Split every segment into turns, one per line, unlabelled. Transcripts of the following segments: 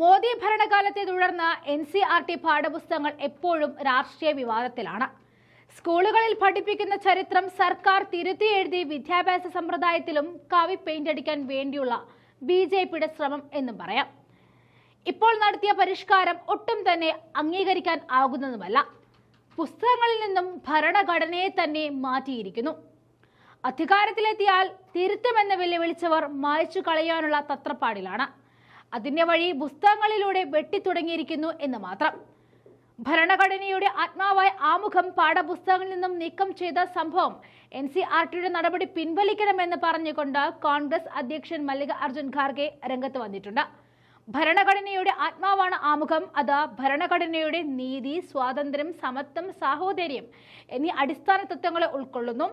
മോദി ഭരണകാലത്തെ തുടർന്ന് N C R T പാഠപുസ്തകങ്ങൾ എപ്പോഴും രാഷ്ട്രീയ വിവാദത്തിലാണ്. സ്കൂളുകളിൽ പഠിപ്പിക്കുന്ന ചരിത്രം സർക്കാർ തിരുത്തി എഴുതി വിദ്യാഭ്യാസ സമ്പ്രദായത്തിലും കവി പെയിന്റ് അടിക്കാൻ വേണ്ടിയുള്ള ബി ജെ പിയുടെ ശ്രമം എന്നും പറയാം. ഇപ്പോൾ നടത്തിയ പരിഷ്കാരം ഒട്ടും തന്നെ അംഗീകരിക്കാൻ ആകുന്നതുമല്ല. പുസ്തകങ്ങളിൽ നിന്നും ഭരണഘടനയെ തന്നെ മാറ്റിയിരിക്കുന്നു. അധികാരത്തിലെത്തിയാൽ തിരുത്തുമെന്ന് വെല്ലുവിളിച്ചവർ മായ്ച്ചു കളയാനുള്ള തത്രപ്പാടിലാണ്. അതിന്റെ വഴി പുസ്തകങ്ങളിലൂടെ വെട്ടിത്തുടങ്ങിയിരിക്കുന്നു എന്ന് മാത്രം. ഭരണഘടനയുടെ ആത്മാവായ ആമുഖം പാഠപുസ്തകങ്ങളിൽ നിന്നും നീക്കം ചെയ്ത സംഭവം എൻ സി ആർ ടിയുടെ നടപടി പിൻവലിക്കണമെന്ന് പറഞ്ഞുകൊണ്ട് കോൺഗ്രസ് അധ്യക്ഷൻ മല്ലിക അർജുൻ ഖാർഗെ രംഗത്ത് വന്നിട്ടുണ്ട്. ഭരണഘടനയുടെ ആത്മാവാണ് ആമുഖം. അത് ഭരണഘടനയുടെ നീതി സ്വാതന്ത്ര്യം സമത്വം സാഹോദര്യം എന്നീ അടിസ്ഥാന തത്വങ്ങളെ ഉൾക്കൊള്ളുന്നു.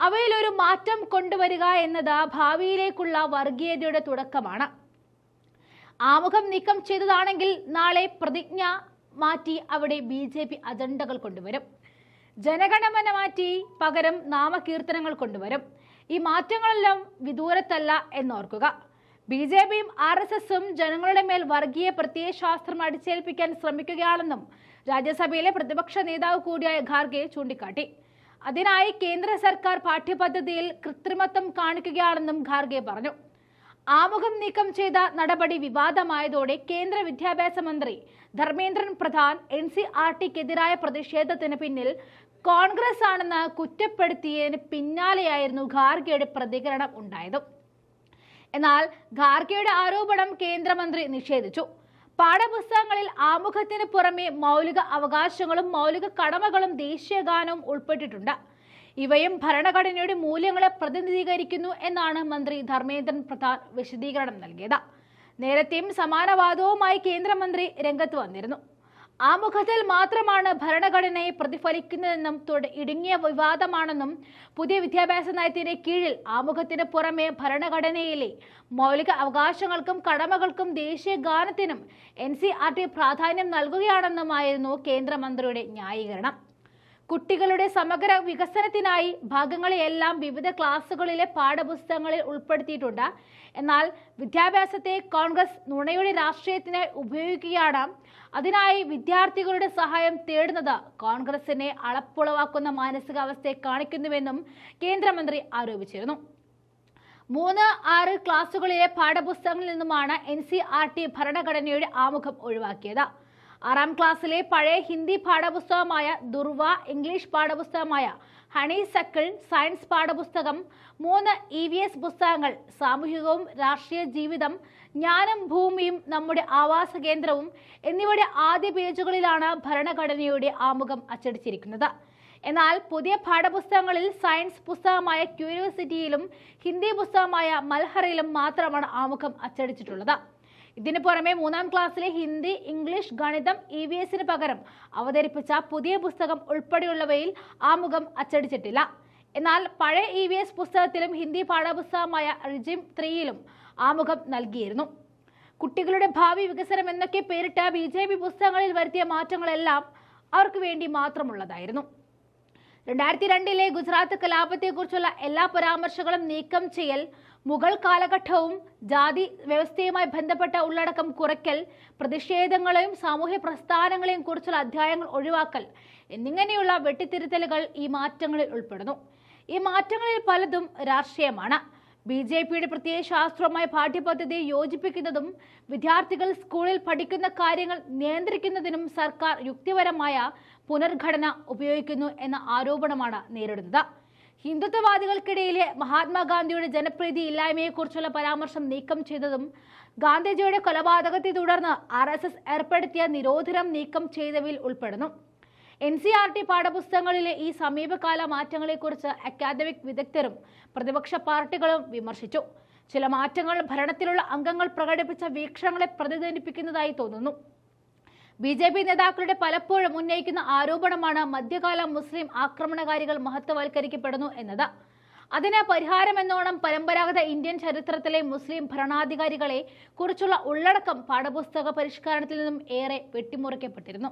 അവയിലൊരു മാറ്റം കൊണ്ടുവരിക എന്നത് ഭാവിയിലേക്കുള്ള വർഗീയതയുടെ തുടക്കമാണ്. ആമുഖം നീക്കം ചെയ്തതാണെങ്കിൽ നാളെ പ്രതിജ്ഞ മാറ്റി അവിടെ ബി ജെ പി അജണ്ടകൾ കൊണ്ടുവരും. ജനഗണമന മാറ്റി പകരം നാമകീർത്തനങ്ങൾ കൊണ്ടുവരും. ഈ മാറ്റങ്ങളെല്ലാം വിദൂരത്തല്ല എന്നോർക്കുക. ബി ജെ പിയും ആർ എസ് എസും ജനങ്ങളുടെ മേൽ വർഗീയ പ്രത്യയശാസ്ത്രം അടിച്ചേൽപ്പിക്കാൻ ശ്രമിക്കുകയാണെന്നും രാജ്യസഭയിലെ പ്രതിപക്ഷ നേതാവ് കൂടിയായ ഖാർഗെ ചൂണ്ടിക്കാട്ടി. അതിനായി കേന്ദ്ര സർക്കാർ പാഠ്യപദ്ധതിയിൽ കൃത്രിമത്വം കാണിക്കുകയാണെന്നും ഖാർഗെ പറഞ്ഞു. ആമുഖം നീക്കം ചെയ്ത നടപടി വിവാദമായതോടെ കേന്ദ്ര വിദ്യാഭ്യാസ മന്ത്രി Dharmendran Pradhan N C R ടിക്കെതിരായ പ്രതിഷേധത്തിന് പിന്നിൽ കോൺഗ്രസ് ആണെന്ന് കുറ്റപ്പെടുത്തിയതിന് പിന്നാലെയായിരുന്നു ഖാർഗെയുടെ പ്രതികരണം ഉണ്ടായത്. എന്നാൽ ഖാർഗെയുടെ ആരോപണം കേന്ദ്രമന്ത്രി നിഷേധിച്ചു. പാഠപുസ്തകങ്ങളിൽ ആമുഖത്തിന് പുറമെ മൗലിക അവകാശങ്ങളും മൗലിക കടമകളും ദേശീയഗാനവും ഉൾപ്പെട്ടിട്ടുണ്ട്. ഇവയും ഭരണഘടനയുടെ മൂല്യങ്ങളെ പ്രതിനിധീകരിക്കുന്നു എന്നാണ് മന്ത്രി ധർമ്മേന്ദ്രൻ പ്രധാൻ വിശദീകരണം നൽകിയത്. നേരത്തെയും സമാനവാദവുമായി കേന്ദ്രമന്ത്രി രംഗത്ത് വന്നിരുന്നു. ആമുഖത്തിൽ മാത്രമാണ് ഭരണഘടനയെ പ്രതിഫലിക്കുന്നതെന്നും ഇടുങ്ങിയ വിവാദമാണെന്നും പുതിയ വിദ്യാഭ്യാസ നയത്തിന്റെ കീഴിൽ ആമുഖത്തിന് പുറമെ ഭരണഘടനയിലെ മൗലിക അവകാശങ്ങൾക്കും കടമകൾക്കും ദേശീയ ഗാനത്തിനും എൻ പ്രാധാന്യം നൽകുകയാണെന്നുമായിരുന്നു കേന്ദ്രമന്ത്രിയുടെ ന്യായീകരണം. കുട്ടികളുടെ സമഗ്ര വികസനത്തിനായി ഭാഗങ്ങളെയെല്ലാം വിവിധ ക്ലാസ്സുകളിലെ പാഠപുസ്തകങ്ങളിൽ ഉൾപ്പെടുത്തിയിട്ടുണ്ട്. എന്നാൽ വിദ്യാഭ്യാസത്തെ കോൺഗ്രസ് നുണയുടെ രാഷ്ട്രീയത്തിനായി ഉപയോഗിക്കുകയാണ്. അതിനായി വിദ്യാർത്ഥികളുടെ സഹായം തേടുന്നത് കോൺഗ്രസിനെ അളപ്പുളവാക്കുന്ന മാനസികാവസ്ഥയെ കാണിക്കുന്നുവെന്നും കേന്ദ്രമന്ത്രി ആരോപിച്ചിരുന്നു. മൂന്ന് ആറ് ക്ലാസുകളിലെ പാഠപുസ്തകങ്ങളിൽ നിന്നുമാണ് എൻ സി ആർ ടി ഭരണഘടനയുടെ ആമുഖം ഒഴിവാക്കിയത്. ആറാം ക്ലാസ്സിലെ പഴയ ഹിന്ദി പാഠപുസ്തകമായ ദുർവ ഇംഗ്ലീഷ് പാഠപുസ്തകമായ ഹണി സക്കിൾ സയൻസ് പാഠപുസ്തകം മൂന്ന് ഇ വി എസ് പുസ്തകങ്ങൾ സാമൂഹികവും രാഷ്ട്രീയ ജീവിതം ജ്ഞാനം ഭൂമിയും നമ്മുടെ ആവാസ കേന്ദ്രവും എന്നിവയുടെ ആദ്യ പേജുകളിലാണ് ഭരണഘടനയുടെ ആമുഖം അച്ചടിച്ചിരിക്കുന്നത്. എന്നാൽ പുതിയ പാഠപുസ്തകങ്ങളിൽ സയൻസ് പുസ്തകമായ ക്യൂരിയോസിറ്റിയിലും ഹിന്ദി പുസ്തകമായ മൽഹറയിലും മാത്രമാണ് ആമുഖം അച്ചടിച്ചിട്ടുള്ളത്. ഇതിനു പുറമെ മൂന്നാം ക്ലാസ്സിലെ ഹിന്ദി ഇംഗ്ലീഷ് ഗണിതം ഇ വി എസിന് പകരം അവതരിപ്പിച്ച പുതിയ പുസ്തകം ഉൾപ്പെടെയുള്ളവയിൽ ആമുഖം അച്ചടിച്ചിട്ടില്ല. എന്നാൽ പഴയ ഇ വി എസ് പുസ്തകത്തിലും ഹിന്ദി പാഠപുസ്തകമായ റിജിം ത്രീയിലും ആമുഖം നൽകിയിരുന്നു. കുട്ടികളുടെ ഭാവി വികസനം എന്നൊക്കെ പേരിട്ട ബി ജെ പി പുസ്തകങ്ങളിൽ വരുത്തിയ മാറ്റങ്ങളെല്ലാം അവർക്ക് വേണ്ടി മാത്രമുള്ളതായിരുന്നു. രണ്ടായിരത്തി രണ്ടിലെ ഗുജറാത്ത് കലാപത്തെക്കുറിച്ചുള്ള എല്ലാ പരാമർശങ്ങളും നീക്കം ചെയ്യൽ മുഗൾ കാലഘട്ടവും ജാതി വ്യവസ്ഥയുമായി ബന്ധപ്പെട്ട ഉള്ളടക്കം കുറയ്ക്കൽ പ്രതിഷേധങ്ങളെയും സാമൂഹ്യ പ്രസ്ഥാനങ്ങളെയും കുറിച്ചുള്ള അധ്യായങ്ങൾ ഒഴിവാക്കൽ എന്നിങ്ങനെയുള്ള വെട്ടിത്തിരുത്തലുകൾ ഈ മാറ്റങ്ങളിൽ ഉൾപ്പെടുന്നു. ഈ മാറ്റങ്ങളിൽ പലതും രാഷ്ട്രീയമാണ്. ബി ജെ പിയുടെ പ്രത്യേക ശാസ്ത്രവുമായ പാഠ്യപദ്ധതി യോജിപ്പിക്കുന്നതും വിദ്യാർത്ഥികൾ സ്കൂളിൽ പഠിക്കുന്ന കാര്യങ്ങൾ നിയന്ത്രിക്കുന്നതിനും സർക്കാർ യുക്തിപരമായ പുനർഘടന ഉപയോഗിക്കുന്നു എന്ന ആരോപണമാണ് നേരിടുന്നത്. ഹിന്ദുത്വവാദികൾക്കിടയിലെ മഹാത്മാഗാന്ധിയുടെ ജനപ്രീതി ഇല്ലായ്മയെക്കുറിച്ചുള്ള പരാമർശം നീക്കം ചെയ്തതും ഗാന്ധിജിയുടെ കൊലപാതകത്തെ തുടർന്ന് ആർ എസ് എസ് ഏർപ്പെടുത്തിയ നിരോധനം നീക്കം ചെയ്തവയിൽ ഉൾപ്പെടുന്നു. എൻ സി ആർ ടി പാഠപുസ്തകങ്ങളിലെ ഈ സമീപകാല മാറ്റങ്ങളെക്കുറിച്ച് അക്കാദമിക് വിദഗ്ധരും പ്രതിപക്ഷ പാർട്ടികളും വിമർശിച്ചു. ചില മാറ്റങ്ങൾ ഭരണത്തിലുള്ള അംഗങ്ങൾ പ്രകടിപ്പിച്ച വീക്ഷണങ്ങളെ പ്രതിധ്വനിപ്പിക്കുന്നതായി തോന്നുന്നു. ബി ജെ പി നേതാക്കളുടെ പലപ്പോഴും ഉന്നയിക്കുന്ന ആരോപണമാണ് മധ്യകാല മുസ്ലിം ആക്രമണകാരികൾ മഹത്വവൽക്കരിക്കപ്പെടുന്നു എന്നത്. അതിന് പരിഹാരമെന്നോണം പരമ്പരാഗത ഇന്ത്യൻ ചരിത്രത്തിലെ മുസ്ലിം ഭരണാധികാരികളെ കുറിച്ചുള്ള ഉള്ളടക്കം പാഠപുസ്തക പരിഷ്കരണത്തിൽ നിന്നും ഏറെ വെട്ടിമുറിക്കപ്പെട്ടിരുന്നു.